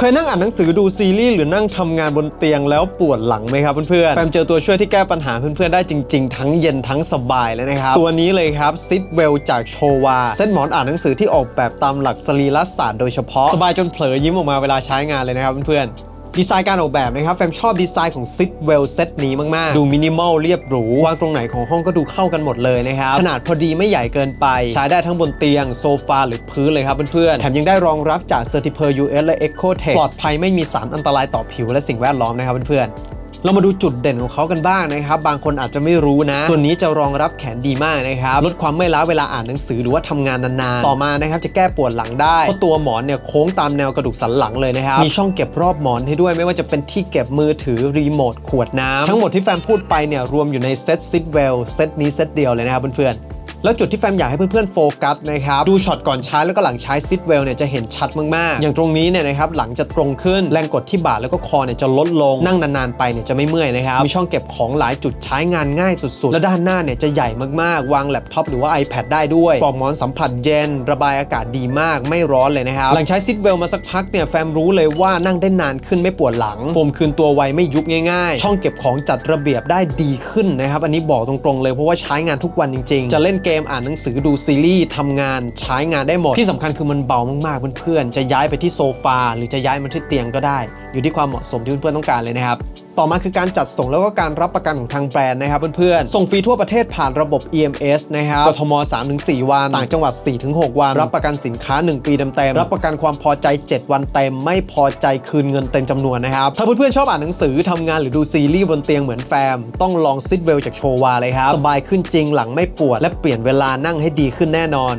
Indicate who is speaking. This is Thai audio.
Speaker 1: เคยนั่งอ่านหนังสือดูซีรีส์หรือนั่งทำงานบนเตียงแล้วปวดหลังไหมครับเพื่อนๆแฟมเจอตัวช่วยที่แก้ปัญหาเพื่อนๆได้จริงๆ ทั้งเย็นทั้งสบายเลยนะครับ ตัวนี้เลยครับซิดเวลจากโชวาเซตหมอนอ่านหนังสือที่ออกแบบตามหลักสรีรศาสตร์โดยเฉพาะสบายจนเผลอยิ้มออกมาเวลาใช้งานเลยนะครับเพื่อนๆ ดีไซน์การออกแบบนะครับแฟมชอบดีไซน์ของซิดเวลเซตนี้มาก ๆ ดูมินิมอลเรียบหรู วางตรงไหนของห้องก็ดูเข้ากันหมดเลยนะครับ ขนาดพอดีไม่ใหญ่เกินไป ใช้ได้ทั้งบนเตียง โซฟาหรือพื้นเลยครับเพื่อน ๆ แถมยังได้รองรับจาก Certified US และ Eco Tech ปลอดภัยไม่มีสารอันตรายต่อผิวและสิ่งแวดล้อมนะครับเพื่อน ๆ เรามาดูจุดเด่นของเขากันบ้างนะครับ บางคนอาจจะไม่รู้นะ ตัวนี้จะรองรับแขนดีมากนะครับลดความเมื่อยล้าเวลาอ่านหนังสือหรือว่าทำงานนานๆ ต่อมานะครับจะแก้ปวดหลังได้เพราะตัวหมอนเนี่ยโค้งตามแนวกระดูกสันหลังเลยนะครับ มีช่องเก็บรอบหมอนให้ด้วย ไม่ว่าจะเป็นที่เก็บมือถือรีโมทขวดน้ำทั้งหมดที่แฟมพูดไปเนี่ยรวมอยู่ในเซตซิ t เวลเซตนี้เซตเดียวเลยนะครับเพื่อนๆ แล้วจุดที่แฟมอยากให้เพื่อนๆโฟกัสนะครับดูช็อตก่อนใช้แล้วก็หลังใช้ซิ t เวลเนี่ยจะเห็นชัดมากๆ อย่างตรงนี้เนี่ยนะครับหลังจะตรงขึ้นแรงกดที่บ่าแล้วก็คอเนี่ยจะลดลงนั่งนานๆไปเนี่ยจะไม่เมื่อยนะครับมีช่องเก็บของหลายจุดใช้งานง่ายสุดๆ และด้านหน้าเนี่ยจะใหญ่มากๆ วางแล็ปท็อปหรือว่า iPad ได้ด้วยปลอกหมอนสัมผัสเย็น ระบายอากาศดีมากไม่ร้อนเลยนะครับหลังใช้ซิ t เวลมาสักพักเนี่ยแฟมรู้เลยว่านั่งได้นานขึ้นไม่ปวดหลังโฟมคืนตัวไวไม่ยุบง่ายๆ ช่องเก็บของจัดระเบียบได้ดีขึ้นนะครับอันนี้บอกตรงๆเลยเพราะว่าใช้งานทุกวันจริง ๆ จะเล่นเกมอ่านหนังสือดูซีรีส์ทำงานใช้งานได้หมด ที่สำคัญคือมันเบามากๆเพื่อนๆจะย้ายไปที่โซฟา หรือจะย้ายมาที่เตียงก็ได้ อยู่ที่ความเหมาะสมที่เพื่อนๆต้องการเลยนะครับ ต่อมาคือการจัดส่งแล้วก็การรับประกันของทางแบรนด์นะครับเพื่อนๆ ส่งฟรีทั่วประเทศผ่านระบบ EMS นะครับกทม 3-4 วัน ต่างจังหวัด 4-6 วัน รับประกันสินค้า 1 ปีเต็มๆ รับประกันความพอใจ 7 วันเต็ม ไม่พอใจคืนเงินเต็มจำนวนนะครับ ถ้าเพื่อนๆ ชอบอ่านหนังสือทำงานหรือดูซีรีส์บนเตียงเหมือนแฟม ต้องลองซิดเวลจากโชวาเลยครับ สบายขึ้นจริงหลังไม่ปวด และเปลี่ยนเวลานั่งให้ดีขึ้นแน่นอน